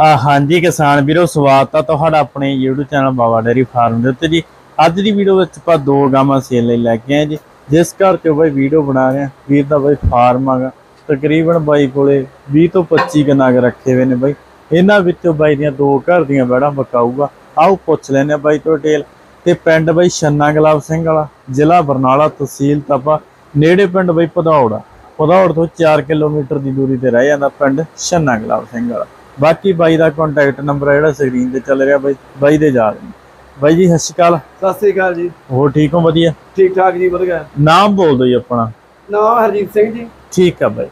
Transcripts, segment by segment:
ਆ, ਹਾਂਜੀ ਕਿਸਾਨ ਵੀਰੋ, ਸਵਾਗਤ ਆ ਤੁਹਾਡਾ ਆਪਣੇ YouTube channel Baba dairy farm ਦੇ ਉੱਤੇ ਜੀ। ਅੱਜ ਦੀ ਵੀਡੀਓ ਵਿੱਚ ਆਪਾਂ ਦੋ ਗਾਵਾਂ ਸੇਲ ਲਈ ਲੈ ਕੇ ਆਏ ਜੀ। ਜਿਸ ਘਰ ਤੇ ਬਾਈ ਵੀਡੀਓ ਬਣਾ ਰਹੇ ਆ ਵੀਰ ਦਾ ਬਾਈ ਫਾਰਮ ਆਗਾ ਤਕਰੀਬਨ ਬਾਈ ਕੋਲੇ 20 ਤੋਂ 25 ਕਨਾਗ ਰੱਖੇ ਹੋਏ ਨੇ ਬਾਈ। ਇਹਨਾਂ ਵਿੱਚੋਂ ਬਾਈ ਦੀਆਂ ਦੋ ਘਰ ਦੀਆਂ ਬੜਾ ਬਕਾਊਗਾ ਆਓ ਪੁੱਛ ਲੈਨੇ ਆ ਬਾਈ ਤੋਂ ਡਿਟੇਲ ਤੇ ਪਿੰਡ ਬਾਈ ਛੰਨਾ ਗੁਲਾਬ ਸਿੰਘ ਵਾਲਾ, ਜ਼ਿਲ੍ਹਾ ਬਰਨਾਲਾ ਤਹਿਸੀਲ ਤਪਾ, ਨੇੜੇ ਪਿੰਡ ਬਾਈ ਪਧੌੜ ਪਧੌੜ ਤੋਂ 4 ਕਿਲੋਮੀਟਰ ਦੀ ਦੂਰੀ ਤੇ ਰਹਿ ਜਾਂਦਾ ਪਿੰਡ ਛੰਨਾ ਗੁਲਾਬ ਸਿੰਘ ਵਾਲਾ। ਬਾਕੀ ਬਾਈ ਦਾ ਕੰਟੈਕਟ ਨੰਬਰ ਜਿਹੜਾ ਸਕਰੀਨ ਤੇ ਚੱਲ ਰਿਹਾ ਬਾਈ ਬਾਈ ਦੇ ਜਾ ਰਹੇ ਬਾਈ ਜੀ ਸਤਿ ਸ਼੍ਰੀ ਅਕਾਲ। ਸਤਿ ਸ੍ਰੀ ਅਕਾਲ ਜੀ। ਹੋਰ ਠੀਕ ਹੋ? ਵਧੀਆ? ਠੀਕ ਠਾਕ ਜੀ ਵਧੀਆ। ਨਾਮ ਬੋਲ ਦਿਓ ਜੀ ਆਪਣਾ। ਨਾਮ ਹਰਜੀਤ ਸਿੰਘ ਜੀ। ਠੀਕ ਆ ਬਾਈ।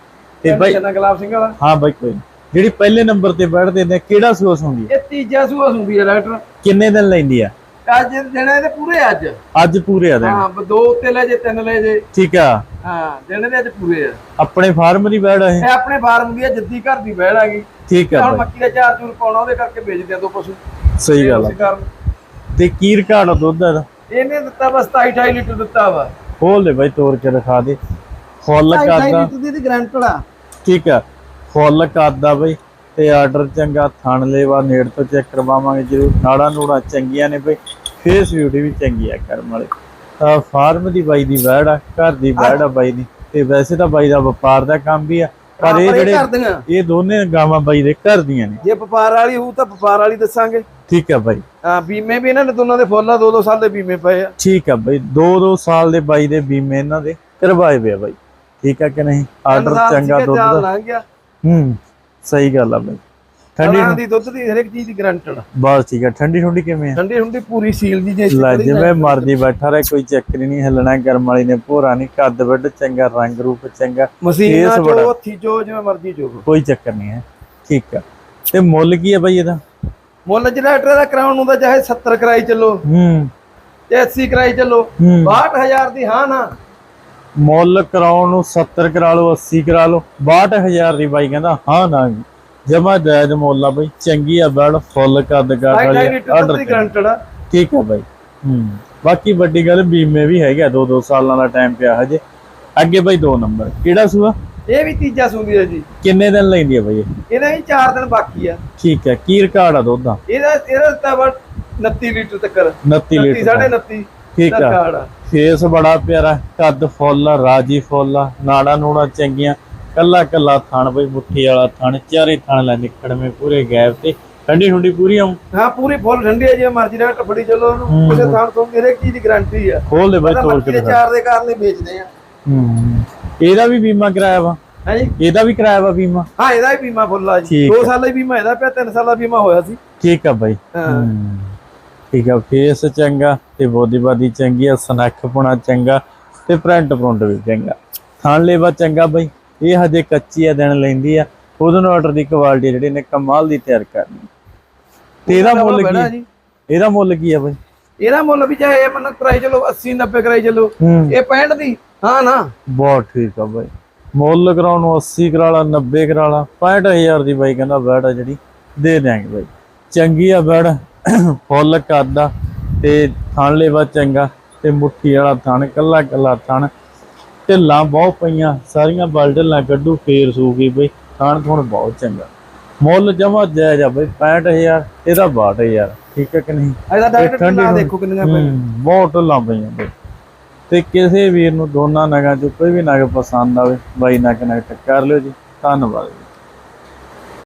ਤੇ ਬਾਈ ਚੰਨਾ ਗੁਲਾਬ ਸਿੰਘ ਵਾਲਾ ਹਾਂ ਬਾਈ ਕੋਈ। ਜਿਹੜੀ ਪਹਿਲੇ ਨੰਬਰ ਤੇ ਬੈਠਦੇ ਨੇ ਕਿਹੜਾ ਸੋਸ ਹੁੰਦੀ ਹੈ ਇਹ ਤੀਜਾ ਸੂਆ ਹੁੰਦੀ ਹੈ ਡਾਕਟਰ ਕਿੰਨੇ ਦਿਨ ਲੈਂਦੀ ਆ? ਅੱਜ ਦਿਨ ਇਹਦੇ ਪੂਰੇ ਅੱਜ? ਅੱਜ ਪੂਰੇ ਆ ਦਿਨ ਹਾਂ ਬ- ਦੋ ਉੱਤੇ ਲੈ ਜੇ ਤਿੰਨ ਲੈ ਜੇ। ਠੀਕ ਆ। ਹਾਂ ਅੱਜ ਪੂਰੇ ਆ। ਆਪਣੇ ਫਾਰਮ ਦੀ ਬੈੜ ਇਹ ਇਹ ਆਪਣੇ ਫਾਰਮ ਦੀ ਆ ਜੱਦੀ ਘਰ ਦੀ ਬਹਿੜ ਆ ਗਈ ਠੀਕ ਆ ਹੁਣ ਬਾਈ ਮੱਕੀ ਦਾ ਚਾਰ ਚੂਰ ਪਾਉਣਾ ਉਹਦੇ ਕਰਕੇ ਵੇਚਦੇ ਆ ਦੋ ਪਸ਼ੂ। ਸਹੀ ਗੱਲ ਆ। ਉਸੇ ਕਾਰਨ। ਤੇ ਕੀ ਰਿਕਾਰਡ ਆ ਦੁੱਧ ਦਾ। ਇਹਨੇ ਦਿੱਤਾ ਬਸ 27 28 ਲੀਟਰ ਦਿੱਤਾ ਵਾ। ਖੋਲ ਦੇ ਬਾਈ ਤੋੜ ਕੇ ਦਿਖਾ ਦੇ। ਫੁੱਲ 28 ਕਰਦਾ ਲੀਟਰ ਦੀ ਗਰੰਟਡ ਆ। ਠੀਕ ਆ। ਫੁੱਲ ਕਰਦਾ ਬਈ। ਤੇ ਆਰਡਰ ਚੰਗਾ ਥਣ ਲੇਵਾ ਨੇੜ ਤੋਂ ਚੈੱਕ ਕਰਵਾਵਾਂਗੇ ਜਰੂਰ। ਨਾੜਾ ਨੂੜਾ ਚੰਗੀਆਂ ਨੇ ਬਈ। ਫੇਸ ਬਿਊਟੀ ਵੀ ਚੰਗੀ ਆ ਕਰਮ ਵਾਲੇ। ਤਾਂ ਫਾਰਮ ਦੀ ਬਾਈ ਦੀ ਵੈੜ ਆ ਘਰ ਦੀ ਵੈੜ ਆ ਬਾਈ ਦੀ। ਤੇ ਵੈਸੇ ਤਾਂ ਬਾਈ ਦਾ ਵਪਾਰ ਦਾ ਕੰਮ ਵੀ ਆ ਪਰ ਇਹ ਜਿਹੜੇ ਇਹ ਦੋਨੇ ਗਾਵਾਂ ਬਾਈ ਦੇ ਘਰ ਦੀਆਂ ਨੇ। ਜੇ ਵਪਾਰ ਵਾਲੀ ਹੋਊ ਤਾਂ ਵਪਾਰ ਵਾਲੀ ਦੱਸਾਂਗੇ। ਠੀਕ ਆ ਬਾਈ। ਹਾਂ ਬੀਮੇ ਵੀ ਇਹਨਾਂ ਨੇ ਦੋਨਾਂ ਦੇ ਫੁੱਲਾਂ ਦੋ ਦੋ ਸਾਲ ਦੇ ਬੀਮੇ ਪਏ ਆ। ਠੀਕ ਆ ਬਾਈ। 2-2 ਸਾਲ ਦੇ ਬਾਈ ਦੇ ਬੀਮੇ ਇਹਨਾਂ ਦੇ ਕਰਵਾਏ ਵੇ ਆ ਬਾਈ। ਠੀਕ ਆ ਕਿ ਨਹੀਂ? ਆਰਡਰ ਚੰਗਾ ਦੁੱਧ ਦਾ। ਗਿਆ। ਹੂੰ। ਸਹੀ ਗੱਲ ਆ ਬਾਈ। ਠੰਡੀ ਠੰਡੀ ਦੀ ਦੁੱਧ ਦੀ ਹਰੇਕ ਚੀਜ਼ ਦੀ ਗਰੰਟਡ ਬਸ ਠੀਕ ਆ ਠੰਡੀ ਠੰਡੀ ਕਿਵੇਂ ਆ? ਠੰਡੀ ਹੁੰਦੀ ਪੂਰੀ ਸੀਲ ਦੀ ਜੇ ਲੈ ਜਿਵੇਂ ਮਰਜ਼ੀ ਬੈਠਾ ਰਹੇ ਕੋਈ ਚੱਕਰ ਨਹੀਂ ਹਿੱਲਣਾ ਗਰਮ ਵਾਲੀ ਨੇ ਭੋਰਾ ਨਹੀਂ ਕੱਦ ਵੱਡ ਚੰਗਾ ਰੰਗ ਰੂਪ ਚੰਗਾ ਮਸ਼ੀਨ ਜੋ ਹੱਥੀ ਜੋ ਜਿਵੇਂ ਮਰਜ਼ੀ ਜੋ ਕੋਈ ਚੱਕਰ ਨਹੀਂ ਹੈ ਠੀਕ ਆ। ਤੇ ਮੁੱਲ ਕੀ ਹੈ ਬਾਈ ਇਹਦਾ? ਮੁੱਲ ਜਿਹੜਾ ਟਰੇ ਦਾ ਕਰਾਉਣ ਨੂੰ ਤਾਂ ਚਾਹੇ 70 ਕਰਾਈ ਚੱਲੋ ਹੂੰ। ਤੇ 80 ਕਰਾਈ ਚੱਲੋ ਹੂੰ। 62000 ਦੀ ਹਾਂ ਨਾ। ਮੁੱਲ ਕਰਾਉਣ ਨੂੰ 70 ਕਰਾ ਲਓ 80 ਕਰਾ ਲਓ 62000 ਦੀ ਬਾਈ ਕਹਿੰਦਾ ਹਾਂ ਨਾ ਜਮਾ ਜਾਇਜ਼ ਮੁੱਲ ਆ ਬਾਈ ਚੰਗੀ ਆ ਬੜ ਫੁੱਲ ਕੱਦ ਢਾਈ ਵਾਲੀ ਆਰਡਰ ਠੀਕ ਆ ਬਾਈ। ਹੂੰ ਬਾਕੀ ਵੱਡੀ ਗੱਲ ਬੀਮੇ ਵੀ ਹੈਗਾ ਦੋ ਦੋ ਸਾਲਾਂ ਦਾ ਟਾਈਮ ਪਿਆ ਹਜੇ। ਅੱਗੇ ਬਾਈ ਦੋ ਨੰਬਰ ਕਿਹੜਾ ਸੂਆ? ਇਹ ਵੀ ਤੀਜਾ ਸੂਦੀ ਹੈ ਜੀ। ਕਿੰਨੇ ਦਿਨ ਲੈਂਦੀ ਆ ਬਾਈ ਇਹ? ਇਹਦਾ ਹੀ 4 ਦਿਨ ਬਾਕੀ ਆ। ਠੀਕ ਹੈ ਕੀ ਰਿਕਾਰਡ ਆ ਦੁੱਧ ਦਾ? ਇਹਦਾ ਇਹਦਾ ਤਾਂ ਵਾ 29 ਲੀਟਰ ਤੱਕ। 29 29 ਲੀਟਰ ਸਾਢੇ ਦਾ। 29 ਠੀਕ ਆ। ਫੇਸ ਬੜਾ ਪਿਆਰਾ ਕੱਦ ਫੁੱਲ ਰਾਜੀ ਫੁੱਲ ਨਾੜਾ ਨੂੜਾ ਚੰਗੀਆਂ। ਕੱਲਾ ਕੱਲਾ ਥਣ ਬਈ ਮੁੱਠੀ ਵਾਲਾ ਥਣ ਚਾਰੇ ਥਣ ਲੈ ਨਿਕੜਵੇਂ ਪੂਰੇ ਗੈਪ ਤੇ। ਠੰਡੀ ਠੰਡੀ ਪੂਰੀ ਆਉਂ? ਹਾਂ ਪੂਰੀ ਫੁੱਲ ਠੰਡੀ ਹੈ ਜੇ ਮਰਜ਼ੀ ਦਾ ਫੜੀ ਚੱਲੋ। ਉਹਨੂੰ। ਕਿਸੇ ਥਾਂ ਤੋਂ ਹਰੇਕ ਚੀਜ਼ ਦੀ ਗਰੰਟੀ ਆ। ਖੋਲ ਦੇ ਬਾਈ ਤੋੜ ਕੇ ਚਾਰ ਦੇ ਕਾਰਨ ਹੀ ਵੇਚਦੇ ਆ। ਹੂੰ। ਇਹਦਾ ਵੀ ਬੀਮਾ ਕਰਾਇਆ ਵਾ? ਹੈ ਜੀ? ਇਹਦਾ ਵੀ ਕਰਾਇਆ ਵਾ ਬੀਮਾ? ਹਾਂ ਇਹਦਾ ਵੀ ਬੀਮਾ ਫੁੱਲ ਆ ਜੀ। ਠੀਕ 2 ਆ। ਸਾਲਾਂ ਦਾ ਬੀਮਾ ਇਹਦਾ ਪਿਆ 3 ਸਾਲਾਂ ਦਾ ਬੀਮਾ ਹੋਇਆ ਸੀ। ਠੀਕ ਆ ਬਾਈ। ਹੂੰ। ਠੀਕ ਆ ਫੇਸ ਚੰਗਾ ਤੇ ਬੋਦੀ ਬਾਦੀ ਚੰਗੀ ਆ ਸਨੱਖ ਪੁਣਾ ਚੰਗਾ ਤੇ ਪ੍ਰਿੰਟ ਪ੍ਰਿੰਟ ਵੀ ਚੰਗਾ। ਥਣ ਲੇਵਾ ਚੰਗਾ ਬਾਈ ਇਹ ਹਜੇ ਕੱਚੀ ਆ ਦਿਨ ਲੈਂਦੀ ਆ। ਉਹਦੋਂ ਆਰਡਰ ਦੀ ਕੁਆਲਿਟੀ ਜਿਹੜੀ ਨੇ ਕਮਾਲ ਦੀ ਤਿਆਰ ਕਰਨੀ। ਤੇ ਇਹਦਾ ਮੁੱਲ ਕੀ ਇਹਦਾ ਮੁੱਲ ਕੀ ਆ ਬਾਈ? ਇਹਦਾ ਮੁੱਲ ਵੀ ਚਾਹੇ ਇਹ ਮਨ ਕਰਾਈ ਚਲੋ 80 90 ਕਰਾਈ ਚਲੋ ਇਹ 65 ਦੀ ਹਾਂ ਨਾ। ਬਹੁਤ ਠੀਕ ਆ ਬਾਈ। ਮੁੱਲ ਕਰਾਉਣ ਨੂੰ 80 ਕਰਾ ਲਾ 90 ਕਰਾ ਲਾ 65000 ਦੀ ਬਾਈ ਕਹਿੰਦਾ ਬੈੜ ਆ ਜਿਹੜੀ ਦੇ ਦਿਆਂਗੇ ਬਾਈ। ਚੰਗੀ ਆ ਬੈੜ ਫੁੱਲ ਕਰਦਾ ਤੇ ਥਣ ਲੇਵਾ ਚੰਗਾ ਤੇ ਮੁੱਠੀ ਵਾਲਾ ਥਣ ਕੱਲਾ ਕੱਲਾ ਥਣ। ਢਿੱਲਾਂ ਬਹੁਤ ਪਈਆਂ ਸਾਰੀਆਂ ਬਲ ਢਿੱਲਾਂ ਕੱਢੂ ਫੇਰ ਸੂਗੀ ਬਈ ਥਣ ਥੁਣ ਬਹੁਤ ਚੰਗਾ। ਮੁੱਲ ਜਮਾ ਜਾਇਜ਼ ਆ ਬਈ 65000 ਇਹਦਾ 62000 ਠੀਕ ਹੈ ਕਿ ਨਹੀਂ? ਇਹਦਾ ਡਾਇਰੈਕਟ ਨਾ ਦੇਖੋ ਕਿੰਨੀਆਂ ਪਈਆਂ। ਬਹੁਤ ਢਿੱਲਾਂ ਪਈਆਂ ਬਈ। ਤੇ ਕਿਸੇ ਵੀਰ ਨੂੰ ਦੋਨਾਂ ਨਗਾਂ ਚੋਂ ਕੋਈ ਵੀ ਨਗ ਪਸੰਦ ਆਵੇ ਬਾਈ ਨਾਲ ਕਨੈਕਟ ਕਰ ਲਿਓ ਜੀ। ਧੰਨਵਾਦ।